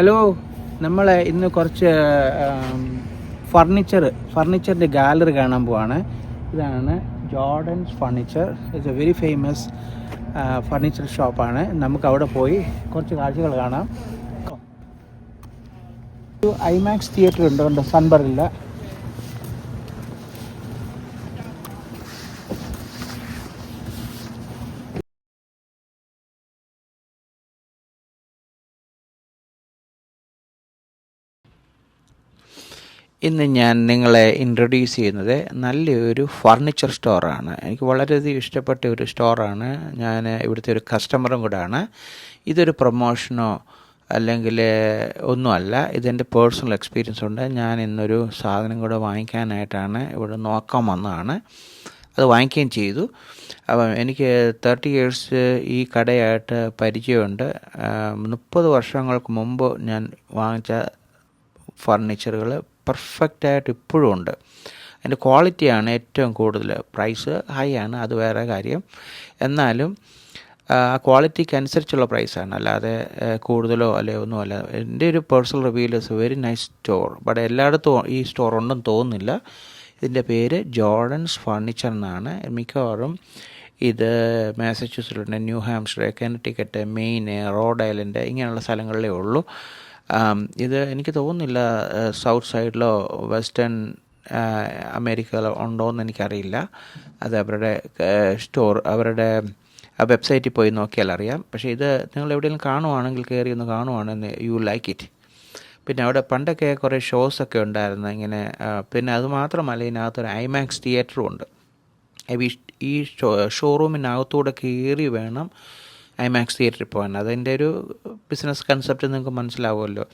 Hello നമ്മൾ ഇന്ന് കുറച്ച് ഫർണിച്ചർ ഫർണിച്ചറിന്റെ ഗാലറി കാണാൻ പോവാണ്. ഇതാണ് Jordan's furniture. It's a very famous furniture ഷോപ്പാണ് നമുക്ക് അവിടെ പോയി കുറച്ച് കാഴ്ചകൾ കാണാം. ഐമാക്സ് തിയേറ്റർ ഉണ്ട് ഉണ്ട് സൺബറില്ല ഇന്ന് ഞാൻ നിങ്ങളെ ഇൻട്രൊഡ്യൂസ് ചെയ്യുന്നത് നല്ലൊരു ഫർണിച്ചർ സ്റ്റോറാണ് എനിക്ക് വളരെയധികം ഇഷ്ടപ്പെട്ട ഒരു സ്റ്റോറാണ് ഞാൻ ഇവിടുത്തെ ഒരു കസ്റ്റമറും കൂടാണ് ഇതൊരു പ്രൊമോഷനോ അല്ലെങ്കിൽ ഒന്നുമല്ല ഇതെന്റെ പേഴ്സണൽ എക്സ്പീരിയൻസ് ഉണ്ട്. ഞാൻ ഇന്നൊരു സാധനം കൂടെ വാങ്ങിക്കാനായിട്ടാണ് ഇവിടെ നോക്കാൻ വന്നതാണ്. അത് വാങ്ങിക്കുകയും ചെയ്തു. അപ്പം എനിക്ക് തേർട്ടി ഇയേഴ്സ് ഈ കടയായിട്ട് പരിചയമുണ്ട്. മുപ്പത് വർഷങ്ങൾക്ക് മുമ്പ് ഞാൻ വാങ്ങിച്ച ഫർണിച്ചറുകൾ പെർഫെക്റ്റായിട്ട് ഇപ്പോഴും ഉണ്ട്. അതിന്റെ ക്വാളിറ്റിയാണ് ഏറ്റവും കൂടുതൽ പ്രൈസ് ഹൈ ആണ് അത് വേറെ കാര്യം. എന്നാലും ആ ക്വാളിറ്റിക്ക് അനുസരിച്ചുള്ള പ്രൈസാണ് അല്ലാതെ കൂടുതലോ അല്ലെ ഒന്നുമല്ല എന്റെ ഒരു personal reveal is very nice store but എല്ലായിടത്തും ഈ സ്റ്റോർ ഉണ്ടെന്ന് തോന്നുന്നില്ല. ഇതിന്റെ പേര് ജോർഡൻസ് ഫർണിച്ചർ എന്നാണ്. മിക്കവാറും ഇത് മാസച്യൂസിലുണ്ട് New Hampshire Connecticut Maine Rhode Island ഇങ്ങനെയുള്ള സ്ഥലങ്ങളിലേ ഉള്ളൂ. ഇത് എനിക്ക് തോന്നുന്നില്ല സൗത്ത് സൈഡിലോ വെസ്റ്റേൺ അമേരിക്കയിലോ ഉണ്ടോ എന്ന് എനിക്കറിയില്ല. അത് അവരുടെ സ്റ്റോർ അവരുടെ വെബ്സൈറ്റിൽ പോയി നോക്കിയാൽ അറിയാം. പക്ഷേ ഇത് നിങ്ങൾ എവിടെയെങ്കിലും കാണുവാണെങ്കിൽ കയറി ഒന്ന് കാണുവാണെങ്കിൽ യു ലൈക്ക് ഇറ്റ്. പിന്നെ അവിടെ പണ്ടൊക്കെ കുറേ ഷോസ് ഒക്കെ ഉണ്ടായിരുന്നു ഇങ്ങനെ പിന്നെ അതുമാത്രമല്ല ഇതിനകത്തൊരു ഐമാക്സ് തിയേറ്ററും ഉണ്ട്. ഈ ഷോ ഷോറൂമിനകത്തൂടെ കയറി വേണം ഐമാക്സ് തിയേറ്ററിൽ പോകാൻ അതിന്റെ ഒരു ബിസിനസ് കൺസെപ്റ്റ് നിങ്ങൾക്ക് മനസ്സിലാവുമല്ലോ.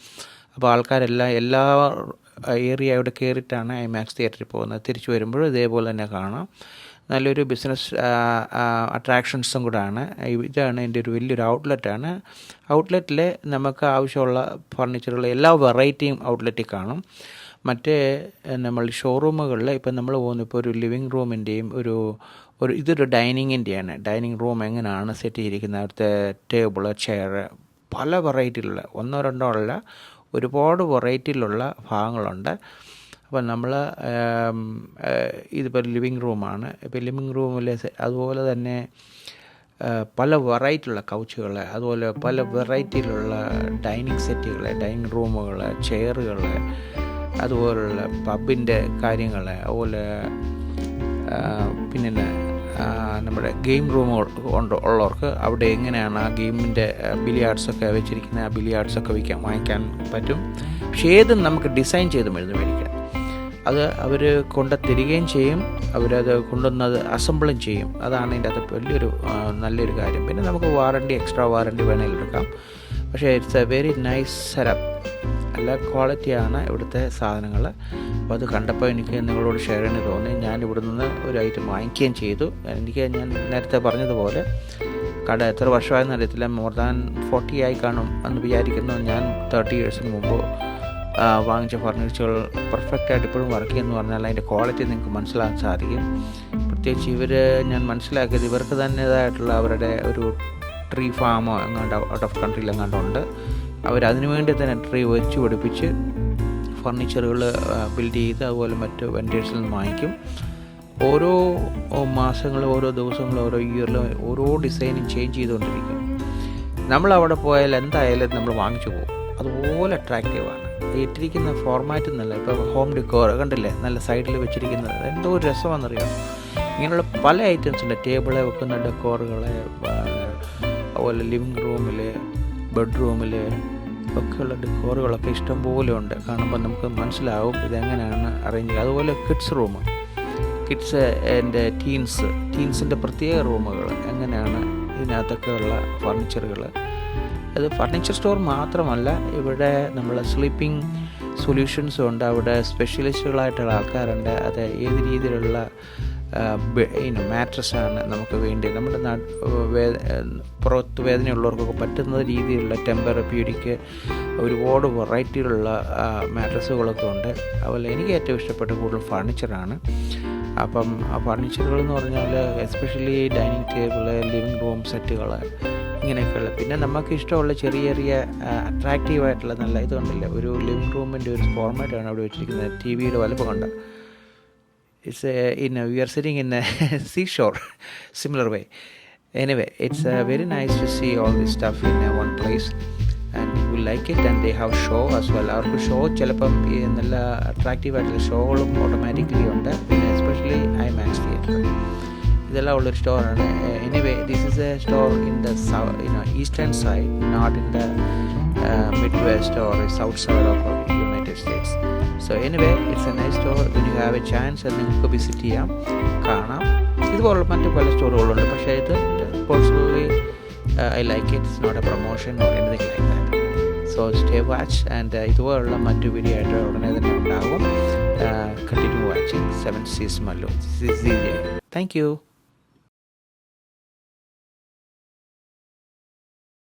അപ്പോൾ ആൾക്കാരെല്ലാം എല്ലാ ഏരിയ അവിടെ കയറിയിട്ടാണ് ഐമാക്സ് തിയേറ്ററിൽ പോകുന്നത്. തിരിച്ചു വരുമ്പോഴും ഇതേപോലെ തന്നെ കാണാം. നല്ലൊരു ബിസിനസ് അട്രാക്ഷൻസും കൂടാണ്. ഇതാണ് എന്റെ ഒരു വലിയൊരു ഔട്ട്ലെറ്റാണ് ഔട്ട്ലെറ്റിൽ നമുക്ക് ആവശ്യമുള്ള ഫർണിച്ചറുകൾ എല്ലാ വെറൈറ്റിയും ഔട്ട്ലെറ്റിൽ കാണും. മറ്റേ നമ്മൾ ഷോറൂമുകളിൽ ഇപ്പം നമ്മൾ പോകുന്ന ഇപ്പോൾ ഒരു ലിവിങ് റൂമിന്റെയും ഒരു ഒരു ഇതൊരു ഡൈനിങ്ങിന്റെയാണ് ഡൈനിങ് റൂം എങ്ങനെയാണ് സെറ്റ് ചെയ്തിരിക്കുന്നത്? അവിടുത്തെ ടേബിൾ ചെയർ പല വെറൈറ്റിയിലുള്ള ഒന്നോ രണ്ടോ അല്ല ഒരുപാട് വെറൈറ്റിയിലുള്ള ഭാഗങ്ങളുണ്ട്. അപ്പോൾ നമ്മൾ ഇതിപ്പോൾ ലിവിങ് റൂമാണ്. ഇപ്പോൾ ലിവിങ് റൂമിൽ അതുപോലെ തന്നെ പല വെറൈറ്റിയുള്ള കൗച്ചുകൾ അതുപോലെ പല വെറൈറ്റിയിലുള്ള ഡൈനിങ് സെറ്റുകൾ ഡൈനിങ് റൂമുകൾ ചെയറുകൾ അതുപോലുള്ള പബിന്റെ കാര്യങ്ങൾ അതുപോലെ പിന്നെ നമ്മുടെ ഗെയിം റൂം ഉണ്ട് ഉള്ളവർക്ക് അവിടെ എങ്ങനെയാണ് ആ ഗെയിമിന്റെ ബിലിയാർഡ്സൊക്കെ വെച്ചിരിക്കുന്ന ആ ബിലിയാർഡ്സൊക്കെ വയ്ക്കാൻ വാങ്ങിക്കാൻ പറ്റും? പക്ഷേ ഏതും നമുക്ക് ഡിസൈൻ ചെയ്ത് മരുന്ന് മേടിക്കാം. അത് അവർ കൊണ്ട് തരികയും ചെയ്യും അവരത് കൊണ്ടുവന്നത് അസംബിളും ചെയ്യും. അതാണ് ഇതിന്റെ അകത്ത് വലിയൊരു നല്ലൊരു കാര്യം. പിന്നെ നമുക്ക് വാറണ്ടി എക്സ്ട്രാ വാറണ്ടി വേണമെങ്കിൽ എടുക്കാം. പക്ഷേ it's a very nice setup നല്ല ക്വാളിറ്റിയാണ് ഇവിടുത്തെ സാധനങ്ങൾ. അപ്പോൾ അത് കണ്ടപ്പോൾ എനിക്ക് നിങ്ങളോട് ഷെയർ ചെയ്യണമെന്ന് തോന്നി. ഞാൻ ഇവിടെ നിന്ന് ഒരു ഐറ്റം വാങ്ങിക്കുകയും ചെയ്തു. എനിക്ക് ഞാൻ നേരത്തെ പറഞ്ഞതുപോലെ കട എത്ര വർഷമായെന്ന് അറിയത്തില്ല. മോർ ദാൻ ഫോർട്ടി ആയി കാണും എന്ന് വിചാരിക്കുന്നു. ഞാൻ തേർട്ടി ഇയേഴ്സിന് മുമ്പ് വാങ്ങിച്ച ഫർണിച്ചറുകൾ പെർഫെക്റ്റായിട്ട് ഇപ്പോഴും വർക്ക് ചെയ്യുന്നു പറഞ്ഞാൽ അതിന്റെ ക്വാളിറ്റി നിങ്ങൾക്ക് മനസ്സിലാക്കാൻ സാധിക്കും. പ്രത്യേകിച്ച് ഇവർ ഞാൻ മനസ്സിലാക്കിയത് ഇവർക്ക് തന്നേതായിട്ടുള്ള അവരുടെ ഒരു ട്രീ ഫാമോ എങ്ങാണ്ട് ഔട്ട് ഓഫ് കൺട്രിയിൽ എങ്ങാണ്ടുണ്ട് അവരതിനു വേണ്ടി തന്നെ ട്രീ വെച്ച് പിടിപ്പിച്ച് ഫർണിച്ചറുകൾ ബിൽഡ് ചെയ്ത് അതുപോലെ മറ്റ് വെൻഡേഴ്സിൽ നിന്ന് വാങ്ങിക്കും. ഓരോ മാസങ്ങളും ഓരോ ദിവസങ്ങളും ഓരോ ഇയറിലും ഓരോ ഡിസൈനും ചേഞ്ച് ചെയ്തുകൊണ്ടിരിക്കും. നമ്മൾ അവിടെ പോയാൽ എന്തായാലും നമ്മൾ വാങ്ങിച്ചു പോകും. അതുപോലെ അട്രാക്റ്റീവാണ് ഇട്ടിരിക്കുന്ന ഫോർമാറ്റ് എന്നല്ല ഇപ്പോൾ ഹോം ഡെക്കോർ കണ്ടില്ലേ? നല്ല സൈഡിൽ വെച്ചിരിക്കുന്നത്. എന്തോ ഒരു രസമാണെന്നറിയാം? ഇങ്ങനെയുള്ള പല ഐറ്റംസ് ഉണ്ട്. ടേബിളെ വെക്കുന്ന ഡെക്കോറുകൾ അതുപോലെ ലിവിങ് റൂമിൽ ബെഡ്റൂമിൽ ഒക്കെയുള്ള ഡെക്കോറുകളൊക്കെ ഇഷ്ടം പോലെ ഉണ്ട്. കാണുമ്പോൾ നമുക്ക് മനസ്സിലാവും ഇതെങ്ങനെയാണ് അറേഞ്ച് അതുപോലെ കിഡ്സ് റൂം കിഡ്സ് എന്റെ ടീൻസ് ടീൻസിന്റെ പ്രത്യേക റൂമുകൾ എങ്ങനെയാണ് ഇതിനകത്തൊക്കെയുള്ള ഫർണിച്ചറുകൾ അത് ഫർണിച്ചർ സ്റ്റോർ മാത്രമല്ല ഇവിടെ നമ്മൾ സ്ലീപ്പിംഗ് സൊല്യൂഷൻസും ഉണ്ട്. അവിടെ സ്പെഷ്യലിസ്റ്റുകളായിട്ടുള്ള ആൾക്കാരുണ്ട്. അത് ഏത് രീതിയിലുള്ള മാട്രസാണ് നമുക്ക് വേണ്ടി നമ്മുടെ നാട്ട് പുറത്ത് വേദനയുള്ളവർക്കൊക്കെ പറ്റുന്ന രീതിയിലുള്ള ടെമ്പറപ്യൂരിക്ക് ഒരുപാട് വെറൈറ്റിയിലുള്ള മാട്രസുകളൊക്കെ ഉണ്ട്. അതുപോലെ എനിക്ക് ഏറ്റവും ഇഷ്ടപ്പെട്ട കൂടുതൽ ഫർണിച്ചറാണ്. അപ്പം ആ ഫർണിച്ചറുകൾ എന്ന് പറഞ്ഞാൽ especially dining table living room സെറ്റുകൾ ഇങ്ങനെയൊക്കെയുള്ള. പിന്നെ നമുക്ക് ഇഷ്ടമുള്ള ചെറിയ ചെറിയ അട്രാക്റ്റീവ് ആയിട്ടുള്ള നല്ല ഇതുണ്ടല്ലോ. ഒരു ലിവിങ് റൂമിന്റെ ഒരു ഫോർമാറ്റാണ് അവിടെ വെച്ചിരിക്കുന്നത്. ടി വിയുടെ വലുപ്പം കൊണ്ട്. It's uh, in a, we are sitting in a seashore similar way anyway it's uh, very nice to see all this stuff in uh, one place you will like it and they have show as well അവർക്ക് show ചിലപ്പം നല്ല attractive ആയിട്ടുള്ള ഷോകളും automatically ഉണ്ട് പിന്നെ especially I max theatre ഇതെല്ലാം ഉള്ളൊരു സ്റ്റോറാണ്. Anyway this is a store in the eastern side not in the mid west or south side of United States so anyway it's a nice store you have a chance നിങ്ങൾക്ക് visit ചെയ്യാം. കാണാം. ഇതുപോലുള്ള മറ്റു പല സ്റ്റോറുകളുണ്ട്. പക്ഷേ ഇത് personally I like it it's not a promotion or anything like that so stay watch and ഇതുപോലുള്ള മറ്റു വീഡിയോ ആയിട്ട് ഉടനെ തന്നെ ഉണ്ടാകും continue watching seven seas Mallu thank you